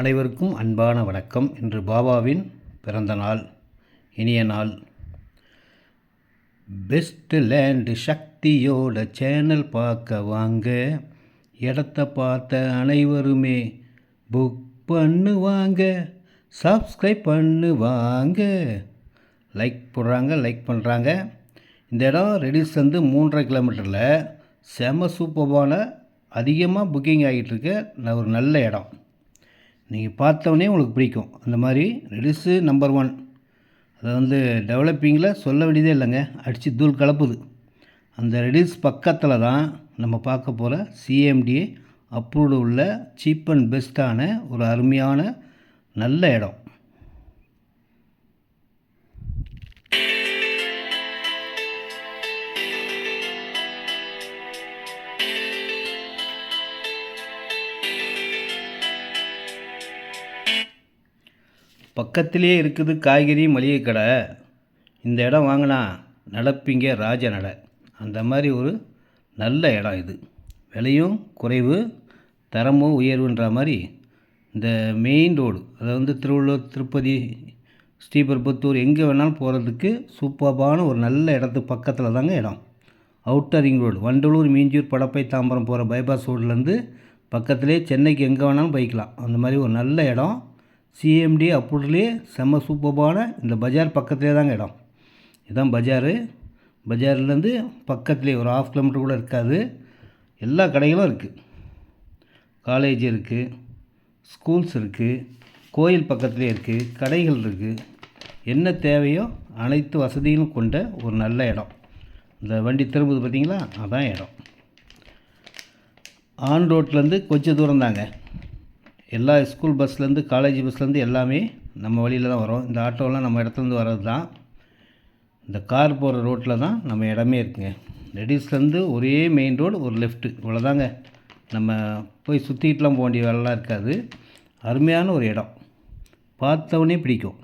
அனைவருக்கும் அன்பான வணக்கம். இன்று பாபாவின் பிறந்த நாள் இனிய நாள். பெஸ்ட் லேண்டு சக்தியோட சேனல் பார்க்க வாங்க. இடத்த பார்த்த அனைவருமே புக் பண்ணுவாங்க சப்ஸ்கிரைப் பண்ணுவாங்க லைக் போடுறாங்க லைக் பண்ணுறாங்க இந்த இடம் ரெடிஸ் வந்து மூன்றரை கிலோமீட்டரில் செம சூப்பர்பான அதிகமாக புக்கிங் ஆகிட்டுருக்க ஒரு நல்ல இடம். நீங்கள் பார்த்தவொடனே உங்களுக்கு பிடிக்கும். அந்த மாதிரி ரெடிஸு நம்பர் ஒன் அதை வந்து டெவலப்பிங்கில் சொல்ல வேண்டியதே இல்லைங்க. அடித்து தூள் கலப்புது. அந்த ரெடிஸ் பக்கத்தில் தான் நம்ம பார்க்க போகிற சிஎம்டிஏ அப்ரூவ்டு உள்ள சீப் அண்ட் பெஸ்ட்டான ஒரு அருமையான நல்ல இடம். பக்கத்திலே இருக்குது காய்கறி மளிகை கடை. இந்த இடம் வாங்கினா நடப்பீங்க ராஜ நடை. அந்த மாதிரி ஒரு நல்ல இடம் இது. விலையும் குறைவு தரமும் உயர்வுன்ற மாதிரி இந்த மெயின் ரோடு அதாவது வந்து திருவள்ளூர் திருப்பதி ஸ்ரீபெரும்புத்தூர் எங்கே வேணாலும் போகிறதுக்கு சூப்பர்பான ஒரு நல்ல இடத்துக்கு பக்கத்தில் தாங்க இடம். Outer ring road Vandalur Minjur Padappai Tambaram போகிற பைபாஸ் ரோட்லேருந்து பக்கத்திலே சென்னைக்கு எங்கே வேணாலும் போய்க்கலாம் அந்த மாதிரி ஒரு நல்ல இடம். சிஎம்டி அப்ரூவ்லேயே செம்ம சூப்பர்பான இந்த பஜார் பக்கத்திலே தாங்க இடம். இதுதான் பஜாரு. பஜார்லேருந்து பக்கத்துலேயே ஒரு ஆஃப் கிலோமீட்டர் கூட இருக்காது. எல்லா கடைகளும் இருக்குது காலேஜ் இருக்குது ஸ்கூல்ஸ் இருக்குது கோயில் பக்கத்துலேயே இருக்குது கடைகள் இருக்குது என்ன தேவையோ அனைத்து வசதிகளும் கொண்ட ஒரு நல்ல இடம். இந்த வண்டி திரும்புது பார்த்திங்களா அதான் இடம். ஆன் ரோட்லேருந்து கொஞ்சம் தூரம் தாங்க. எல்லா ஸ்கூல் பஸ்லேருந்து காலேஜ் பஸ்லேருந்து எல்லாமே நம்ம வழியில் தான் வரும். இந்த ஆட்டோலாம் நம்ம இடத்துலேருந்து வர்றது தான். இந்த கார் போகிற ரோட்டில் தான் நம்ம இடமே இருக்குங்க. ரெடிஸ்லேருந்து ஒரே மெயின் ரோடு ஒரு லெஃப்ட்டு இவ்வளோதாங்க நம்ம போய் சுற்றிக்கிட்டுலாம் போக வேண்டிய வேலைலாம் இருக்காது. அருமையான ஒரு இடம். பார்த்தவொடனே பிடிக்கும்.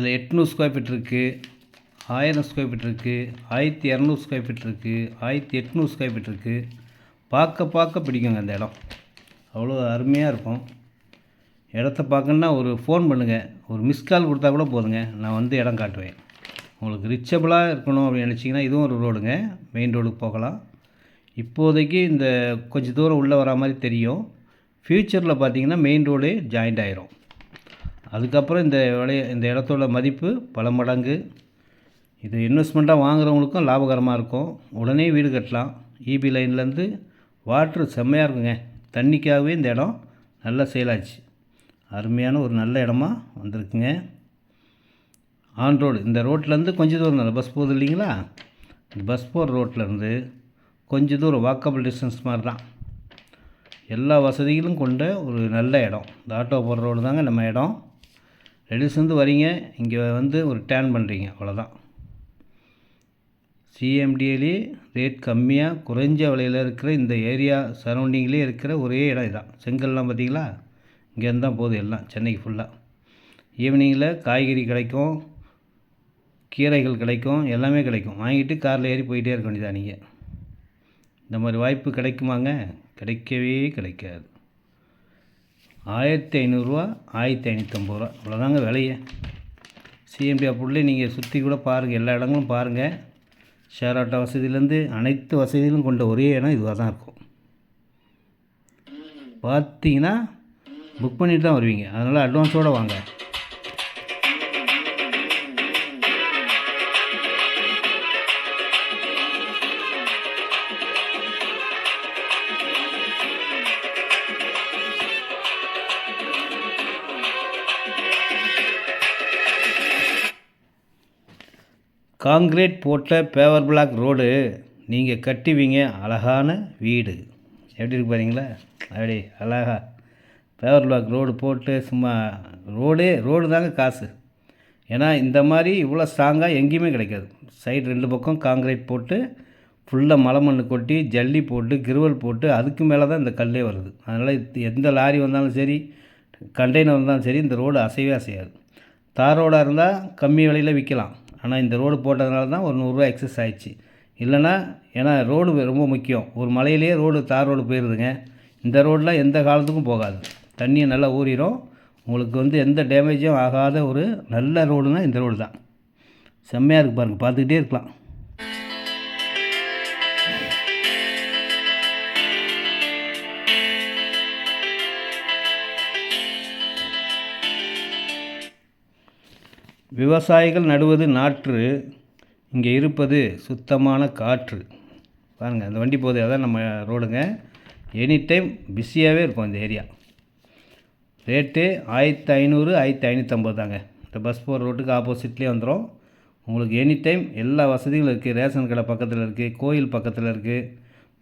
இதில் எட்நூறு ஸ்கொயர் ஃபீட் இருக்குது ஆயிரம் ஸ்கொயர் ஃபீட் இருக்குது ஆயிரத்தி இரநூறு ஸ்கொயர் ஃபீட் இருக்குது ஆயிரத்தி எட்நூறு ஸ்கொயர் ஃபீட் இருக்குது பார்க்க பார்க்க பிடிக்குங்க அந்த இடம். அவ்வளோ அருமையாக இருக்கும். இடத்த பார்க்கணுன்னா ஒரு ஃபோன் பண்ணுங்கள் ஒரு மிஸ் கால் கொடுத்தா கூட போதுங்க. நான் வந்து இடம் காட்டுவேன். உங்களுக்கு ரிச்சபிளாக இருக்கணும் அப்படின்னு நினச்சிங்கன்னா இதுவும் ஒரு ரோடுங்க மெயின் ரோடுக்கு போகலாம். இப்போதைக்கு இந்த கொஞ்சம் தூரம் உள்ளே வரா மாதிரி தெரியும். ஃப்யூச்சரில் பார்த்தீங்கன்னா மெயின் ரோடே ஜாயிண்ட் ஆயிரும். அதுக்கப்புறம் இந்த விலைய இந்த இடத்தோட மதிப்பு பல மடங்கு. இது இன்வெஸ்ட்மெண்ட்டாக வாங்குகிறவங்களுக்கும் லாபகரமாக இருக்கும். உடனே வீடு கட்டலாம். இபி லைன்லேருந்து வாட்ரு செம்மையாக இருக்குங்க. தண்ணிக்காகவே இந்த இடம் நல்லா செயலாச்சு. அருமையான ஒரு நல்ல இடமா வந்திருக்குங்க. ஆன் ரோடு இந்த ரோட்லேருந்து கொஞ்சம் தூரம் நல்ல பஸ் போகுது இல்லைங்களா? இந்த பஸ் போகிற ரோட்லேருந்து கொஞ்சம் தூரம் வாக்கபிள் டிஸ்டன்ஸ் மாதிரி தான் எல்லா வசதிகளும் கொண்ட ஒரு நல்ல இடம். இந்த ஆட்டோ போகிற ரோடு தாங்க நம்ம இடம். ரெடியூஸ்லேருந்து வரீங்க இங்கே வந்து ஒரு டேர்ன் பண்ணுறீங்க அவ்வளோதான் சிஎம்டிஏலே ரேட் கம்மியாக குறைஞ்ச விலையில் இருக்கிற இந்த ஏரியா சரௌண்டிங்லேயே இருக்கிற ஒரே இடம் இதான். செங்கல்லாம் பார்த்தீங்களா? இங்கேருந்து தான் போகுது எல்லாம் சென்னைக்கு ஃபுல்லாக ஈவினிங்கில் காய்கறி கிடைக்கும் கீரைகள் கிடைக்கும் எல்லாமே கிடைக்கும். வாங்கிட்டு காரில் ஏறி போயிட்டே இருக்க வேண்டியதா நீங்கள் இந்த மாதிரி வாய்ப்பு கிடைக்குமாங்க? கிடைக்கவே கிடைக்காது. ஆயிரத்தி ஐநூறுரூவா ஆயிரத்தி ஐநூற்றம்பது ரூபா. இவ்வளோதாங்க விலையே. சிஎம்பி அப்படிலே நீங்கள் சுற்றி கூட பாருங்கள் எல்லா இடங்களும் பாருங்கள் ஷேர் ஆட்டோ வசதியிலேருந்து அனைத்து வசதிகளும் கொண்ட ஒரே இடம் இதுவாக தான் இருக்கும். பார்த்தீங்கன்னா புக் பண்ணிட்டு தான் வருவீங்க. அதனால் அட்வான்ஸோடு வாங்க. காங்கிரீட் போட்ட பேவர் பிளாக் ரோடு நீங்கள் கட்டுவீங்க அழகான வீடு. எப்படி இருக்கு பாருங்களா அப்படி அழகா. பேவர் பிளாக் ரோடு போட்டு சும்மா ரோடே ரோடு தாங்க காசு. ஏன்னா இந்த மாதிரி இவ்வளோ ஸ்ட்ராங்காக எங்கேயுமே கிடைக்காது. சைடு ரெண்டு பக்கம் காங்கிரீட் போட்டு ஃபுல்லாக மலை மண் கொட்டி ஜல்லி போட்டு கிருவல் போட்டு அதுக்கு மேலே தான் இந்த கல்லே வருது. அதனால் எந்த லாரி வந்தாலும் சரி கண்டெய்னர் வந்தாலும் சரி இந்த ரோடு அசைவே அசையாது. தார் ரோடாக இருந்தால் கம்மி விலையில் விற்கலாம் ஆனால் இந்த ரோடு போட்டதுனால தான் ஒரு நூறுரூவா எக்ஸஸ் ஆயிடுச்சு. இல்லைன்னா ஏன்னா ரோடு ரொம்ப முக்கியம். ஒரு மலையிலேயே ரோடு தார் ரோடு போயிடுதுங்க இந்த ரோடெலாம் எந்த காலத்துக்கும் போகாது. தண்ணியை நல்லா ஊறிடும் உங்களுக்கு வந்து எந்த டேமேஜும் ஆகாத ஒரு நல்ல ரோடுனால் இந்த ரோடு தான். செம்மையாக இருக்குது பாருங்கள் பார்த்துக்கிட்டே இருக்கலாம். விவசாயிகள் நடுவது நாற்று இங்கே இருப்பது சுத்தமான காற்று. பாருங்கள் அந்த வண்டி போகுது அதான் நம்ம ரோடுங்க. எனி டைம் பிஸியாகவே இருக்கும் இந்த ஏரியா. ரேட்டு ஆயிரத்தி ஐநூறு ஆயிரத்தி ஐநூற்றம்பது தாங்க. இந்த பஸ் போகிற ரோட்டுக்கு ஆப்போசிட்லேயே வந்துடும் உங்களுக்கு எனி டைம் எல்லா வசதிகளும் இருக்குது ரேஷன் கடை பக்கத்தில் இருக்குது கோயில் பக்கத்தில் இருக்குது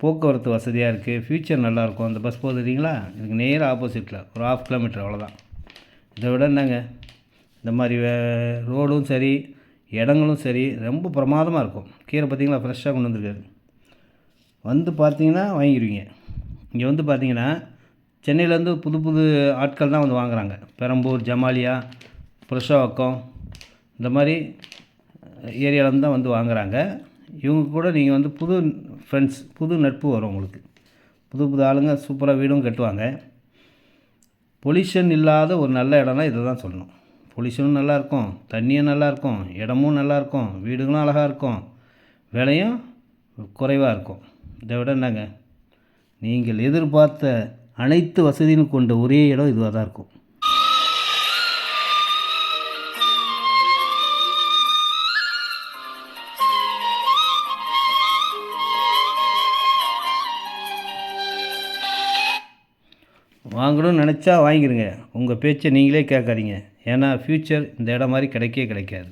போக்குவரத்து வசதியாக இருக்குது ஃப்யூச்சர் நல்லாயிருக்கும் அந்த பஸ் போகுது இல்லைங்களா இதுக்கு நேராக ஆப்போசிட்டில் ஒரு ஆஃப் கிலோமீட்டர் அவ்வளோதான் இதை விட என்னங்க இந்த மாதிரி வே- ரோடும் சரி இடங்களும் சரி ரொம்ப பிரமாதமாக இருக்கும். கீரை பார்த்தீங்களா ஃப்ரெஷ்ஷாக கொண்டு வந்திருக்காரு. வந்து பார்த்தீங்கன்னா வாங்கிடுவீங்க இங்கே வந்து பார்த்தீங்கன்னா சென்னையிலேருந்து புது புது ஆட்கள் தான் வந்து வாங்குறாங்க. பெரம்பூர் ஜமாலியா புருஷவாக்கம் இந்த மாதிரி ஏரியாவிலேருந்து தான் வந்து வாங்குறாங்க. இவங்க கூட நீங்கள் வந்து புது ஃப்ரெண்ட்ஸ் புது நட்பு வரும் உங்களுக்கு. புது புது ஆளுங்க சூப்பராக வீடும் கட்டுவாங்க. பொல்யூஷன் இல்லாத ஒரு நல்ல இடம்னா இதை தான் சொல்லணும். பொல்யூஷனும் நல்லாயிருக்கும் தண்ணியும் நல்லாயிருக்கும் இடமும் நல்லாயிருக்கும் வீடுகளும் அழகாக இருக்கும். விலையும் குறைவாக இருக்கும். இதை விட என்னங்க நீங்கள் எதிர்பார்த்த அனைத்து வசதியும் கொண்ட ஒரே இடம் இதுவாக தான் இருக்கும். வாங்கணும்னு நினச்சா வாங்கிடுங்க உங்கள் பேச்சை நீங்களே கேட்காதீங்க. ஏன்னா ஃப்யூச்சர் இந்த இடம் மாதிரி கிடைக்கவே கிடைக்காது.